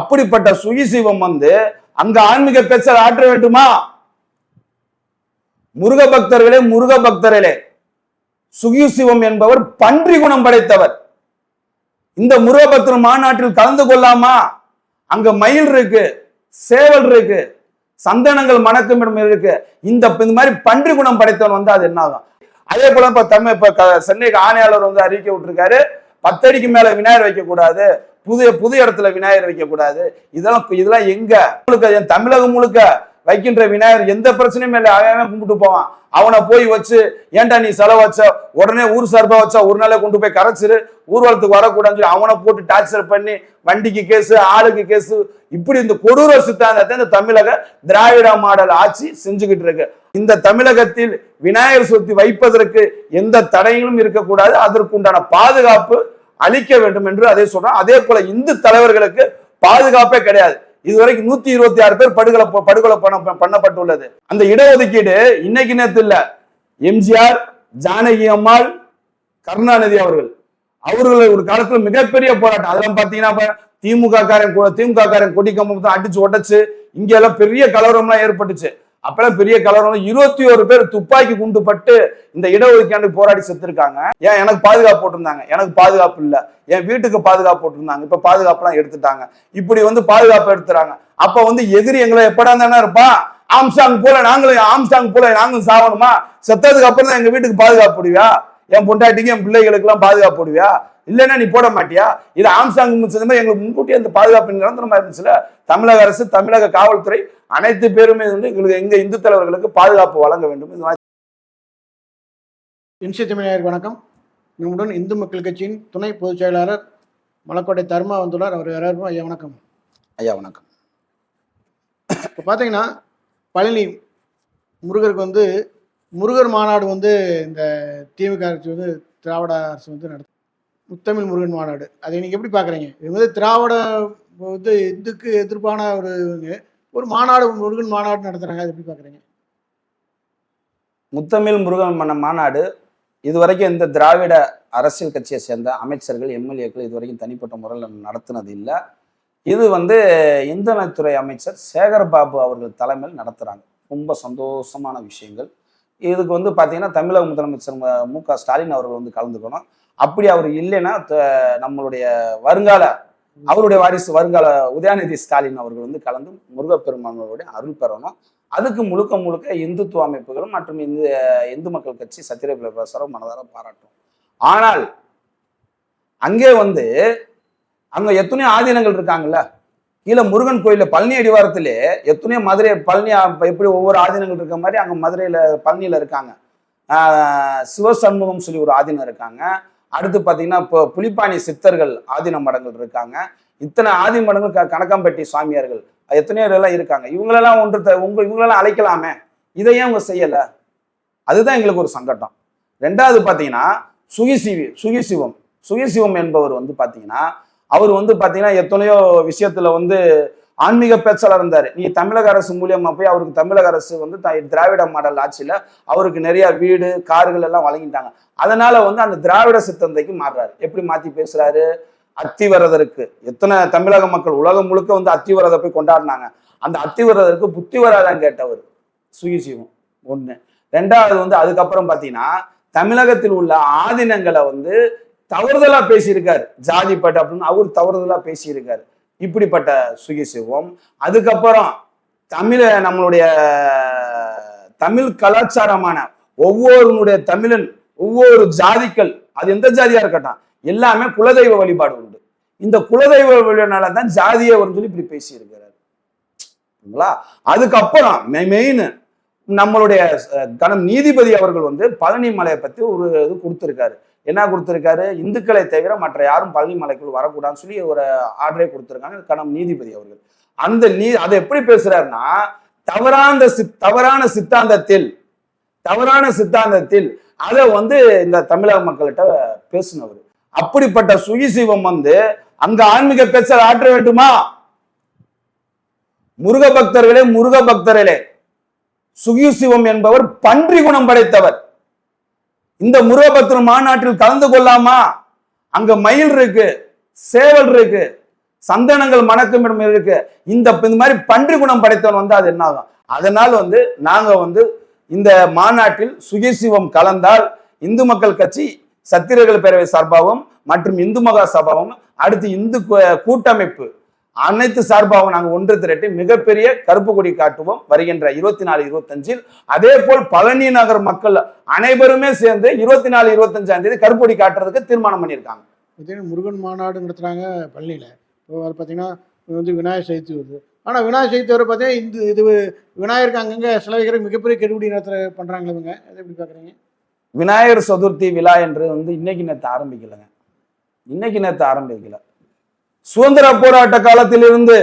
அப்படிப்பட்ட சுகிசிவம் வந்து அங்க ஆன்மீக பேச்சல் ஆற்ற வேண்டுமா? முருக பக்தர்களே முருக பக்தர்களே. சுகிசிவம் என்பவர் பன்றி குணம் படைத்தவர். இந்த முருக பக்தர் மாநாட்டில் கலந்து கொள்ளாமா? அங்க மயில் இருக்கு சேவல் இருக்கு சந்தனங்கள் மணக்கும் இடம் இருக்கு. இந்த இந்த மாதிரி பன்றி குணம் படைத்தவன் வந்து அது என்ன ஆகும்? அதே போல இப்ப தமிழ் இப்ப சென்னைக்கு ஆணையாளர் வந்து அறிக்கை விட்டுருக்காரு. பத்தடிக்கு மேல விநாயகர் வைக்க கூடாது புதிய புது இடத்துல விநாயகர் வைக்கக்கூடாது. இதெல்லாம் இதெல்லாம் எங்க? முழுக்க என் தமிழகம் முழுக்க வைக்கின்ற விநாயகர் எந்த பிரச்சனையும் இல்லை. அவன் கும்பிட்டு போவான். அவனை போய் வச்சு ஏன்டா நீ செலவு வச்ச? உடனே ஊர் சார்பா வச்சா ஒரு நாளே கொண்டு போய் கரைச்சிரு. ஊர்வலத்துக்கு வரக்கூடாதுன்னு சொல்லி அவனை போட்டு டார்ச்சர் பண்ணி வண்டிக்கு கேஸு ஆளுக்கு கேஸு. இப்படி இந்த கொடூர சித்தாந்தத்தை இந்த தமிழக திராவிட மாடல் ஆட்சி செஞ்சுக்கிட்டு இருக்கு. இந்த தமிழகத்தில் விநாயகர் சதுர்த்தி வைப்பதற்கு எந்த தடைகளும் இருக்கக்கூடாது. அதற்குண்டான பாதுகாப்பு அழிக்க வேண்டும் என்று அதே சொல்றான். அதே போல இந்து தலைவர்களுக்கு பாதுகாப்பே கிடையாது. இதுவரைக்கும் நூத்தி இருபத்தி ஆறு பேர் படுகொலை படுகொலை பண்ண பண்ணப்பட்டுள்ளது. அந்த இடஒதுக்கீடு இன்னைக்கு நேத்து இல்ல. எம்ஜிஆர் ஜானகி அம்மாள் கருணாநிதி அவர்கள். அவர்கள் ஒரு காலத்துல மிகப்பெரிய போராட்டம். அதெல்லாம் பாத்தீங்கன்னா திமுக காரன் திமுக காரன் கொடி கம்பத்தை அடிச்சு உடைச்சு இங்க எல்லாம் பெரிய கலவரம்லாம் ஏற்பட்டுச்சு. அப்பெல்லாம் பெரிய கலவரம் இருபத்தி ஒரு பேர் துப்பாக்கி குண்டு பட்டு இந்த இடஒதுக்கீடு போராடி செத்துருக்காங்க. ஏன் எனக்கு பாதுகாப்பு போட்டிருந்தாங்க? எனக்கு பாதுகாப்பு இல்லை. என் வீட்டுக்கு பாதுகாப்பு போட்டிருந்தாங்க. இப்ப பாதுகாப்புலாம் எடுத்துட்டாங்க. இப்படி வந்து பாதுகாப்பு எடுத்துறாங்க. அப்ப வந்து எதிரி எங்களை எப்படா தானே இருப்பான் ஆம்சாங் போல நாங்களும் ஆம்சாங் போல நாங்களும் சாவணுமா? செத்ததுக்கு அப்புறம் தான் எங்க வீட்டுக்கு பாதுகாப்பு போடுவியா? என் பொண்டாட்டிக்கு என் பிள்ளைகளுக்கு எல்லாம் பாதுகாப்பு போடுவியா? இல்லைன்னா நீ போட மாட்டியா? இது செஞ்ச மாதிரி எங்களுக்கு முன்கூட்டியே அந்த பாதுகாப்பு நிரந்தரமா இருந்துச்சுல. தமிழக அரசு தமிழக காவல்துறை அனைத்து பேருமே வந்து எங்களுக்கு எங்க இந்து தலைவர்களுக்கு பாதுகாப்பு வழங்க வேண்டும். இது இன்சிய தமிழர் வணக்கம். நம்முடன் இந்து மக்கள் கட்சியின் துணை பொதுச் செயலாளர் மலக்கோட்டை தர்மா வந்துள்ளார். அவர் யாரும்? ஐயா வணக்கம். ஐயா வணக்கம். இப்போ பார்த்தீங்கன்னா பழனி முருகருக்கு வந்து முருகர் மாநாடு வந்து இந்த திமுக அரசு வந்து திராவிட அரசு வந்து நடத்து முத்தமிழ் முருகன் மாநாடு. அதை நீங்கள் எப்படி பார்க்குறீங்க இது வந்து திராவிட வந்து இந்துக்கு எதிர்ப்பான ஒரு ஒரு மாநாடு முருகன் மாநாடு நடத்துகிறாங்க அதை எப்படி பார்க்குறீங்க முத்தமிழ் முருகன் மன்ன மாநாடு இதுவரைக்கும் இந்த திராவிட அரசியல் கட்சியை சேர்ந்த அமைச்சர்கள் எம்எல்ஏக்கள் இதுவரைக்கும் தனிப்பட்ட முறையில் நடத்தினது இல்லை. இது வந்து இந்தனத்துறை அமைச்சர் சேகர் பாபு அவர்கள் தலைமையில் நடத்துகிறாங்க ரொம்ப சந்தோஷமான விஷயங்கள். இதுக்கு வந்து பார்த்தீங்கன்னா தமிழக முதலமைச்சர் மு- க ஸ்டாலின் அவர்கள் வந்து கலந்துக்கணும். அப்படி அவர் இல்லைன்னா நம்மளுடைய வருங்கால அவருடைய வாரிசு வருங்கால உதயாநிதி ஸ்டாலின் அவர்கள் வந்து கலந்து முருகப்பெருமானோருடைய அருள் பெறணும். அதுக்கு முழுக்க முழுக்க இந்துத்துவ அமைப்புகளும் மற்றும் இந்து இந்து மக்கள் கட்சி சத்திரபில பிரசாரம் மனதார பாராட்டும். ஆனால் அங்கே வந்து அங்க எத்தனையோ ஆதீனங்கள் இருக்காங்கல்ல? கீழே முருகன் கோயிலில் பழனி அடிவாரத்திலே எத்தனையோ மதுரை பழனி எப்படி ஒவ்வொரு ஆதீனங்கள் இருக்க மாதிரி அங்க மதுரையில பழனியில இருக்காங்க. சிவசண்முகம் சொல்லி ஒரு ஆதீனம் இருக்காங்க. அடுத்து பாத்தீங்கன்னா இப்போ புலிப்பாணி சித்தர்கள் ஆதீன மடங்கள் இருக்காங்க. இத்தனை ஆதி மடங்கள் க- கணக்கம்பட்டி சுவாமியார்கள் எத்தனையோ எல்லாம் இருக்காங்க. இவங்களெல்லாம் ஒன்று த- உங்க இவங்களெல்லாம் அழைக்கலாமே? இதை ஏன் அவங்க செய்யல? அதுதான் எங்களுக்கு ஒரு சங்கட்டம் ரெண்டாவது பாத்தீங்கன்னா சுகிசிவி சுகிசிவம் சுகிசிவம் என்பவர் வந்து பாத்தீங்கன்னா அவர் வந்து பார்த்தீங்கன்னா எத்தனையோ விஷயத்துல வந்து ஆன்மீக பேச்சாளர் இருந்தார். நீ தமிழக அரசு மூலியமா போய் அவருக்கு தமிழக அரசு வந்து த- திராவிட மாடல் ஆட்சியில அவருக்கு நிறைய வீடு கார்கள் எல்லாம் வழங்கிட்டாங்க. அதனால வந்து அந்த திராவிட சித்தந்தைக்கு மாறுறாரு. எப்படி மாத்தி பேசுறாரு? அத்திவரதருக்கு. எத்தனை தமிழக மக்கள் உலகம் முழுக்க வந்து அத்திவரதை போய் கொண்டாடினாங்க. அந்த அத்திவரதருக்கு புத்திவரதான் கேட்டவர் சுயசிவம் ஒண்ணு. ரெண்டாவது வந்து அதுக்கப்புறம் பார்த்தீங்கன்னா தமிழகத்தில் உள்ள ஆதீனங்களை வந்து தவறுதலா பேசியிருக்காரு. ஜாதி பட்ட அப்படின்னு அவர் தவறுதலா பேசியிருக்காரு. இப்படிப்பட்ட சுகி சிவம். அதுக்கப்புறம் தமிழ நம்மளுடைய தமிழ் கலாச்சாரமான ஒவ்வொருனுடைய தமிழன் ஒவ்வொரு ஜாதிக்கள் அது எந்த ஜாதியா இருக்கட்டும் எல்லாமே குலதெய்வ வழிபாடு உண்டு. இந்த குலதெய்வ வழிபாடுனால தான் ஜாதியே வரும்னு சொல்லி இப்படி பேசியிருக்கிறாரு. சரிங்களா அதுக்கப்புறம் மெயின் நம்மளுடைய கணம் நீதிபதி அவர்கள் வந்து பழனி மலையை பத்தி ஒரு இது கொடுத்துருக்காரு. என்ன கொடுத்துருக்காரு? இந்துக்களை தவிர மற்ற யாரும் பழனி மலைக்குள் வரக்கூடாதுன்னு சொல்லி ஒரு ஆர்டரே கொடுத்திருக்காங்க. கணம் நீதிபதி அவர்கள். அந்த நீ அதை எப்படி பேசுறாருன்னா தவறான சித் தவறான சித்தாந்தத்தில் தவறான சித்தாந்தத்தில் அதை வந்து இந்த தமிழக மக்கள்கிட்ட பேசினவர். அப்படிப்பட்ட சுயசீவம் வந்து அங்க ஆன்மீக பேச்சல் ஆற்ற வேண்டுமா? முருக பக்தர்களே முருக பக்தர்களே சுகிசிவம் என்பவர் பன்றி குணம் படைத்தவர். இந்த முருகபத்திரம் மாநாட்டில் கலந்து கொள்ளாமா? அங்க மயில் இருக்கு சேவல் இருக்கு சந்தனங்கள் மணக்கும் இடம் இருக்கு. இந்த இந்த மாதிரி பன்றி குணம் படைத்தவன் வந்து அது என்ன ஆகும்? அதனால் வந்து நாங்க வந்து இந்த மாநாட்டில் சுயசிவம் கலந்தால் இந்து மக்கள் கட்சி சத்திரர்கள் பேரவை சார்பாகவும் மற்றும் இந்து மகா சபாவும் அடுத்து இந்து கூட்டமைப்பு அனைத்து சார்பாகவும் நாங்கள் ஒன்று திரட்டி மிகப்பெரிய கருப்பு கொடி காட்டுவோம். வருகின்ற இருபத்தி நாலு இருபத்தஞ்சில். அதே போல் பழனி நகர் மக்கள் அனைவருமே சேர்ந்து இருபத்தி நாலு இருபத்தஞ்சாம் தேதி கருப்பு கொடி காட்டுறதுக்கு தீர்மானம் பண்ணியிருக்காங்க. பார்த்தீங்கன்னா முருகன் மாநாடு நடத்துகிறாங்க பழனியில். இப்போ அது பார்த்தீங்கன்னா வந்து விநாயகர் சதுர்த்தி வருது. ஆனால் விநாயகர் சதுர்த்தி வர பார்த்தீங்கன்னா இந்த இது விநாயகருக்கு அங்கங்கே சில வைக்கிற மிகப்பெரிய கெடுபிடி நடத்துகிற பண்ணுறாங்களே இவங்க. அதை எப்படி பார்க்குறீங்க விநாயகர் சதுர்த்தி விழா என்று வந்து இன்னைக்கு நேற்று ஆரம்பிக்கலைங்க. இன்னைக்கு நேற்று ஆரம்பிக்கல. சுதந்திர போராட்ட காலத்திலிருந்து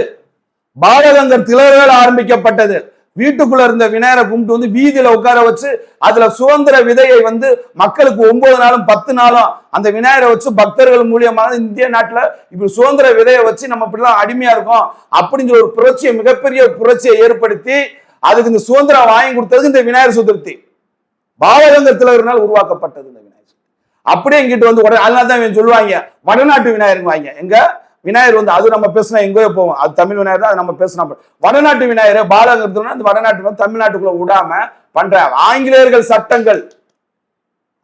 பாலகங்கர் திலர்கள் ஆரம்பிக்கப்பட்டது. வீட்டுக்குள்ள இருந்த விநாயகரை கும்பிட்டு வந்து வீதியில உட்கார வச்சு அதுல சுதந்திர விதையை வந்து மக்களுக்கு ஒன்பது நாளும் பத்து நாளும் அந்த விநாயகரை வச்சு பக்தர்கள் மூலியமாக இந்திய நாட்டுல இப்படி சுதந்திர விதையை வச்சு நம்ம இப்படிலாம் அடிமையா இருக்கோம் அப்படிங்கிற ஒரு புரட்சியை மிகப்பெரிய புரட்சியை ஏற்படுத்தி அதுக்கு இந்த சுதந்திரம் வாங்கி கொடுத்தது இந்த விநாயகர் சதுர்த்தி. பாலகங்கர் திலகர்னால் உருவாக்கப்பட்டது இந்த விநாயகர் அப்படியே இங்கிட்டு வந்து உடனே அதனால தான் சொல்லுவாங்க வடநாட்டு விநாயகர் வாங்க. எங்க? விநாயகர் வந்து அது நம்ம பேசினா எங்கேயோ போவோம். அது தமிழ் விநாயகர் தான் அது நம்ம பேசினா வடநாட்டு விநாயகர் பாலகர் அந்த வடநாட்டு வந்து தமிழ்நாட்டுக்குள்ள விடாம பண்ற. ஆங்கிலேயர்கள் சட்டங்கள்.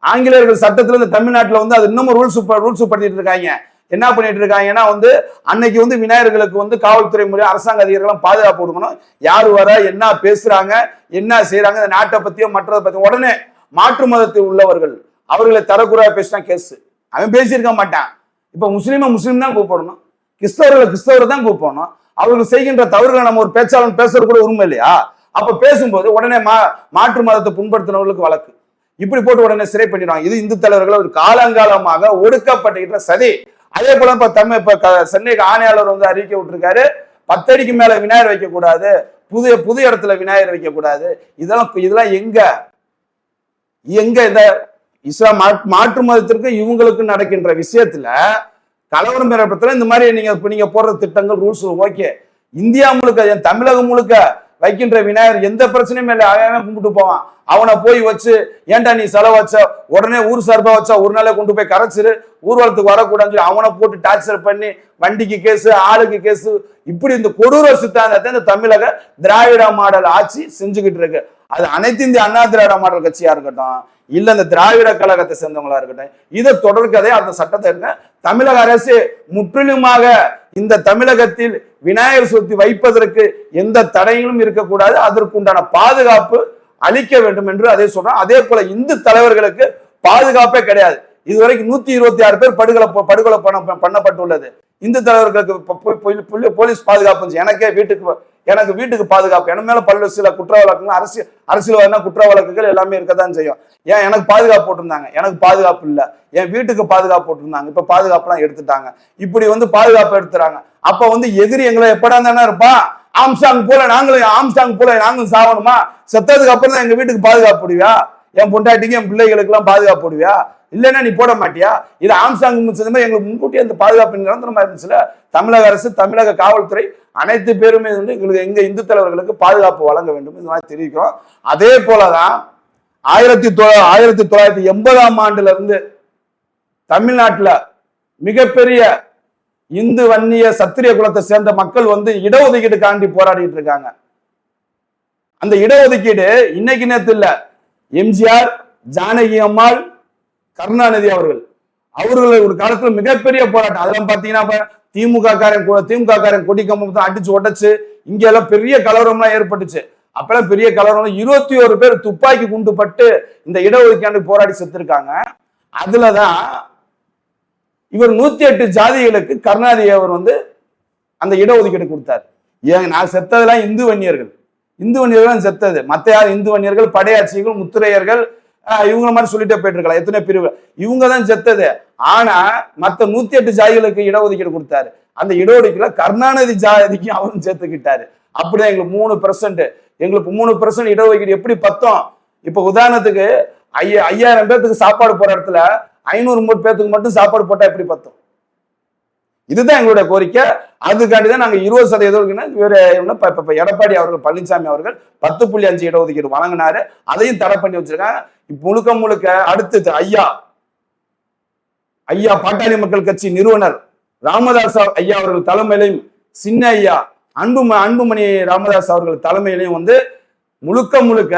ஆங்கிலேயர்கள் சட்டத்துல இந்த தமிழ்நாட்டுல வந்து அது இன்னமும் ரூல்ஸ் ரூல்ஸ் படுத்திட்டு இருக்காங்க. என்ன பண்ணிட்டு இருக்காங்கன்னா வந்து அன்னைக்கு வந்து விநாயகர்களுக்கு வந்து காவல்துறை மூலியம் அரசாங்க அதிகாரிகளும் பாதுகாப்பு கொடுக்கணும். யார் வர என்ன பேசுறாங்க என்ன செய்யறாங்க இந்த நாட்டை பத்தியோ மற்றதை பத்தியோ. உடனே மாற்று மதத்தில் உள்ளவர்கள் அவர்களை தரக்குறையா பேசினா கேஸ். அவன் பேசியிருக்க மாட்டான். இப்ப முஸ்லீமா முஸ்லீம் தான் கூப்பிடணும். கிறிஸ்தவர்களை கிறிஸ்தவரை தான் கூப்பிடணும். அவர்கள் செய்கின்ற தவறுகளை நம்ம ஒரு பேச்சாளன் பேசுறது கூட உண்மை இல்லையா? அப்ப பேசும்போது உடனே மா மாற்று மதத்தை புண்படுத்தினவர்களுக்கு வழக்கு. இப்படி போட்டு உடனே சிறை பண்ணிடுவாங்க. இது இந்து தலைவர்கள் ஒரு காலங்காலமாக ஒடுக்கப்பட்டுகின்ற சதி. அதே போல இப்ப தமிழ் இப்ப க- சென்னைக்கு ஆணையாளர் வந்து அறிவிக்க விட்டுருக்காரு. பத்தடிக்கு மேல விநாயகர் வைக்க கூடாது புதிய புது இடத்துல விநாயகர் வைக்க கூடாது இதெல்லாம் இதெல்லாம் எங்க? எங்க இந்த இஸ்லாம் மா- மாற்று மதத்திற்கு இவங்களுக்கு நடக்கின்ற விஷயத்துல கலவரம் பெறப்பத்துல இந்த மாதிரி நீங்க இப்போ நீங்க போடுற திட்டங்கள் ரூல்ஸ் ஓகே இந்தியா முழுக்க என் தமிழகம் முழுக்க வைக்கின்ற விநாயகர் எந்த பிரச்சனையும் இல்லை. அவன் கும்பிட்டு போவான். அவனை போய் வச்சு ஏன்டா நீ செலவு வச்ச? உடனே ஊர் சார்பா வச்சா ஒரு நாளே கொண்டு போய் கரைச்சிரு. ஊர்வலத்துக்கு வரக்கூடாதுன்னு சொல்லி அவனை போட்டு டார்ச்சர் பண்ணி வண்டிக்கு கேஸு ஆளுக்கு கேஸு இப்படி இந்த கொடூர சித்தாந்தத்தை இந்த தமிழக திராவிட மாடல் ஆட்சி செஞ்சுக்கிட்டு இருக்கு. அது அனைத்து இந்திய அண்ணா திராவிட மாடல் கட்சியா இருக்கட்டும் இல்லை இந்த திராவிட கழகத்தை சேர்ந்தவங்களா இருக்கட்டும் இதை தொடர்கதை அந்த சட்டத்தை இருக்க தமிழக அரசு முற்றிலுமாக இந்த தமிழகத்தில் விநாயகர் சதுர்த்தி வைப்பதற்கு எந்த தடைகளும் இருக்கக்கூடாது. அதற்கு உண்டான பாதுகாப்பு அளிக்க வேண்டும் என்று அதே சொல்றோம் அதே போல இந்து தலைவர்களுக்கு பாதுகாப்பே கிடையாது. இதுவரைக்கும் நூத்தி இருபத்தி ஆறு பேர் படுகொலை படுகொலை பண்ண பண்ணப்பட்டுள்ளது. இந்து தலைவர்களுக்கு போலீஸ் பாதுகாப்பு. எனக்கே வீட்டுக்கு எனக்கு வீட்டுக்கு பாதுகாப்பு எனக்கு மேல பல்வேறு சில குற்ற வழக்குகள் அரசியல் அரசியல்வாதினா குற்ற வழக்குகள் எல்லாமே இருக்கத்தான் செய்யும். ஏன்? எனக்கு பாதுகாப்பு போட்டிருந்தாங்க. எனக்கு பாதுகாப்பு இல்லை. என் வீட்டுக்கு பாதுகாப்பு போட்டிருந்தாங்க. இப்ப பாதுகாப்புலாம் எடுத்துட்டாங்க. இப்படி வந்து பாதுகாப்பு எடுத்துறாங்க. அப்ப வந்து எதிரி எங்களை எப்படா தானே இருப்பான் ஆம்சாங் போல நாங்களும் ஆம்சாங் போல நாங்களும் சாவணுமா? செத்ததுக்கு அப்புறம் தான் எங்க வீட்டுக்கு பாதுகாப்பு போடுவியா? என் பொண்டாட்டிக்கு என் பிள்ளைகளுக்கு எல்லாம் பாதுகாப்பு போடுவியா? இல்லைன்னா நீ போட மாட்டியா? இது ஆம்சாங் மாதிரி எங்களுக்கு முன்கூட்டியே அந்த பாதுகாப்பு நிரந்தரமாக இருந்துச்சுல? தமிழக அரசு தமிழக காவல்துறை அனைத்து பேருமே வந்து எங்களுக்கு எங்கள் இந்து தலைவர்களுக்கு பாதுகாப்பு வழங்க வேண்டும் இது மாதிரி தெரிவிக்கிறோம். அதே போலதான் ஆயிரத்தி தொ ஆயிரத்தி தொள்ளாயிரத்தி எண்பதாம் ஆண்டுல இருந்து மிகப்பெரிய இந்து வன்னிய சத்திரிய குலத்தை சேர்ந்த மக்கள் வந்து இடஒதுக்கீடுக்காண்டி போராடிட்டு இருக்காங்க. அந்த இடஒதுக்கீடு இன்னைக்கு நேரத்தில் எம்ஜிஆர் ஜானகி அம்மாள் கருணாநிதி அவர்கள். அவர்கள் ஒரு காலத்துல மிகப்பெரிய போராட்டம். அதெல்லாம் பாத்தீங்கன்னா இப்ப திமுக காரன் திமுக காரன் கொடி கம்பத்தை அடிச்சு உடைச்சு இங்க எல்லாம் பெரிய கலவரம்லாம் ஏற்பட்டுச்சு. அப்பெல்லாம் பெரிய கலவரம். இருபத்தி ஒரு பேர் துப்பாக்கி குண்டு பட்டு இந்த இடஒதுக்கீடு போராடி செத்துருக்காங்க. அதுலதான் இவர் நூத்தி எட்டு ஜாதிகளுக்கு கருணாநிதி அவர் வந்து அந்த இடஒதுக்கீடு கொடுத்தார். ஏங்க நான் செத்ததெல்லாம் இந்து வன்னியர்கள். இந்து வன்னியர்கள் செத்தது. மற்ற யார் இந்து வன்னியர்கள்? படையாட்சிகள் முத்திரையர்கள் ஆஹ் மாதிரி சொல்லிட்டே போயிட்டு இருக்கலாம் எத்தனை பிரிவு இவங்க தான் செத்தது. ஆனா மத்த நூத்தி எட்டு ஜாதிகளுக்கு இடஒதுக்கீடு கொடுத்தாரு. அந்த இடஒதுக்கீடுல கருணாநிதி ஜாதிக்கு அவரும் சேர்த்துக்கிட்டாரு அப்படிதான் எங்களுக்கு மூணு பெர்சன்ட் எங்களுக்கு மூணு பெர்சன்ட் இடஒதுக்கீடு எப்படி பத்தோம்? இப்ப உதாரணத்துக்கு ஐயா ஐயாயிரம் பேர்த்துக்கு சாப்பாடு போற இடத்துல ஐநூறு மூணு பேர்த்துக்கு மட்டும் சாப்பாடு போட்டா எப்படி பத்தும்? இதுதான் எங்களுடைய கோரிக்கை. அதுக்காண்டி தான் நாங்க இருபது சதவீதம் இருக்குன்னா எடப்பாடி அவர்கள் பழனிசாமி அவர்கள் பத்து புள்ளி அஞ்சு இடஒதுக்கீடு வழங்கினாரு. அதையும் தடை பண்ணி வச்சிருக்காங்க. முழுக்க முழுக்க அடுத்தது ஐயா. ஐயா பாட்டாளி மக்கள் கட்சி நிறுவனர் ராமதாஸ் ஐயா அவர்கள் தலைமையிலையும் சின்ன ஐயா அன்பு அன்புமணி ராமதாஸ் அவர்கள் தலைமையிலையும் வந்து முழுக்க முழுக்க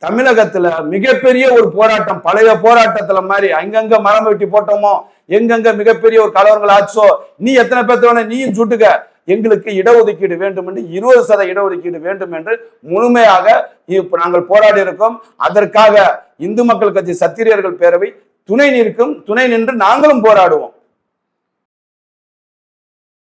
தமிழகத்துல மிகப்பெரிய ஒரு போராட்டம் பழைய போராட்டத்துல மாதிரி அங்கங்க மரம் வெட்டி போட்டோமோ எங்கெங்க மிகப்பெரிய ஒரு கலவரங்கள் ஆச்சோ நீ எத்தனை பேர்த்த வேணா நீயும் சுட்டுக்க எங்களுக்கு இடஒதுக்கீடு வேண்டும் என்று இருபது சத இடஒதுக்கீடு வேண்டும் என்று முழுமையாக இப்போ நாங்கள் போராடி இருக்கோம். அதற்காக இந்து மக்கள் கட்சி சத்திரியர்கள் பேரவை துணை நிற்கும் துணை நின்று நாங்களும் போராடுவோம்.